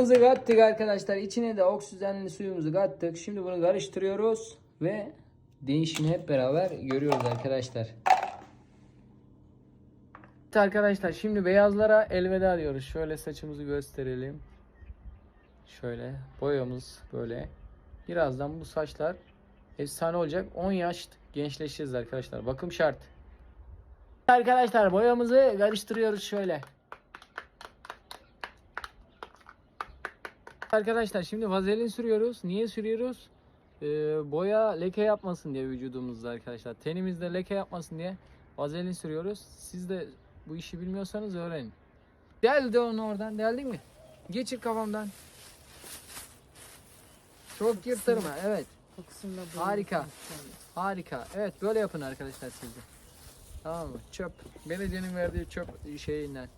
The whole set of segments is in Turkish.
Suyumuzu kattık arkadaşlar. İçine de oksijenli suyumuzu kattık. Şimdi bunu karıştırıyoruz ve değişimi hep beraber görüyoruz arkadaşlar. Evet arkadaşlar şimdi beyazlara elveda diyoruz. Şöyle saçımızı gösterelim. Şöyle boyamız böyle. Birazdan bu saçlar efsane olacak. 10 yaş gençleşeceğiz arkadaşlar. Bakım şart. Arkadaşlar boyamızı karıştırıyoruz şöyle. Arkadaşlar şimdi vazelin sürüyoruz. Niye sürüyoruz? Ee, boya leke yapmasın diye vücudumuzda arkadaşlar. Tenimizde leke yapmasın diye vazelin sürüyoruz. Siz de bu işi bilmiyorsanız öğrenin. Deldi onu oradan. Deldin mi? Geçir kafamdan. Çok yırtırma. Evet. Harika. Harika. Evet böyle yapın arkadaşlar siz de. Tamam mı? Çöp. Belediyenin verdiği çöp şeyinden,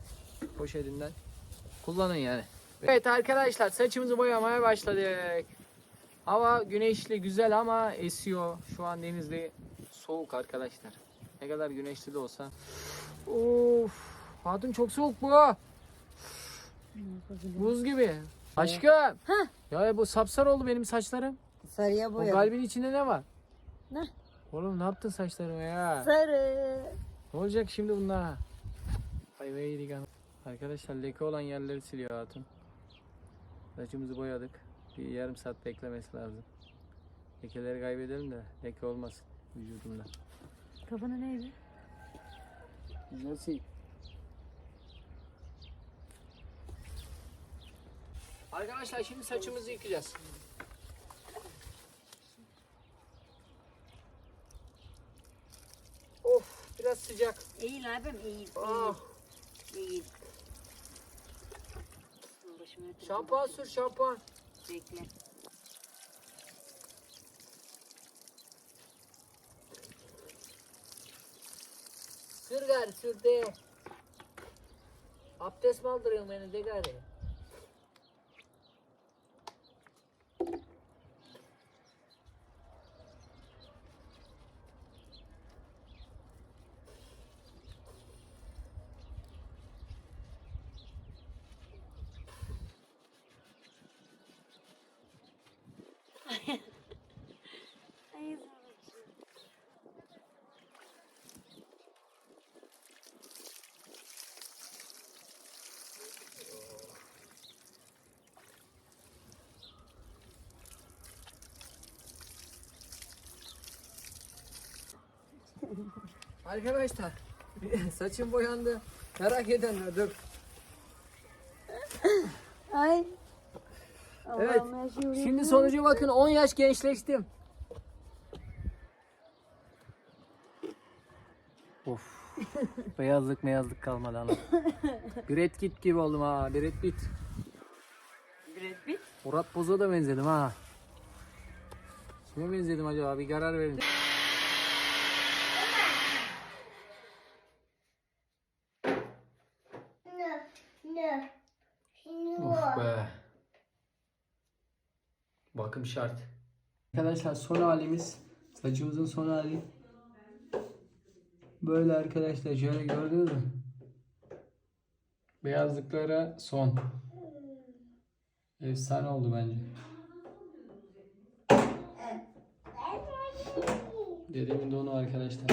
poşetinden kullanın yani. Evet arkadaşlar saçımızı boyamaya başladık. Hava güneşli güzel ama esiyor. Şu an denizde soğuk arkadaşlar. Ne kadar güneşli de olsa. Of. Hatun çok soğuk bu. Buz gibi. Aşkım. Ya bu sapsar oldu benim saçlarım. Sarıya O boyadım. kalbin içinde ne var? Ne? Oğlum ne yaptın saçlarıma ya? Sarı. Ne olacak şimdi bunlar? Ay be. Arkadaşlar leke olan yerleri siliyor hatun. Saçımızı boyadık. Bir yarım saat beklemesi lazım. Lekeleri kaybedelim de leke olmasın vücudumda. Kafana neydi? Nasıl? Arkadaşlar şimdi saçımızı yıkayacağız. Of biraz sıcak. Eğil abim eğil. Ah. Eğil. Başıma yatır. Şampuan sür şampuan. Bekle. Sür gari sür de. Abdest mi aldırıyorsun beni de gari? Arkadaşlar saçım boyandı. Merak edenler dur. Ay. Evet. Allah'ım her şey Şimdi sonuca bakın 10 yaş gençleştim. Of. beyazlık meyazlık kalmadı ana. Brad Pitt gibi oldum ha. Brad Pitt. Brad Pitt. Murat Boz'a da benzedim ha. Kime benzedim acaba? Bir karar verin. Of be. Bakım şart. Arkadaşlar son halimiz. Saçımızın son hali. Böyle arkadaşlar şöyle gördünüz mü? Beyazlıklara son. Efsane oldu bence. Dedemin donu arkadaşlar.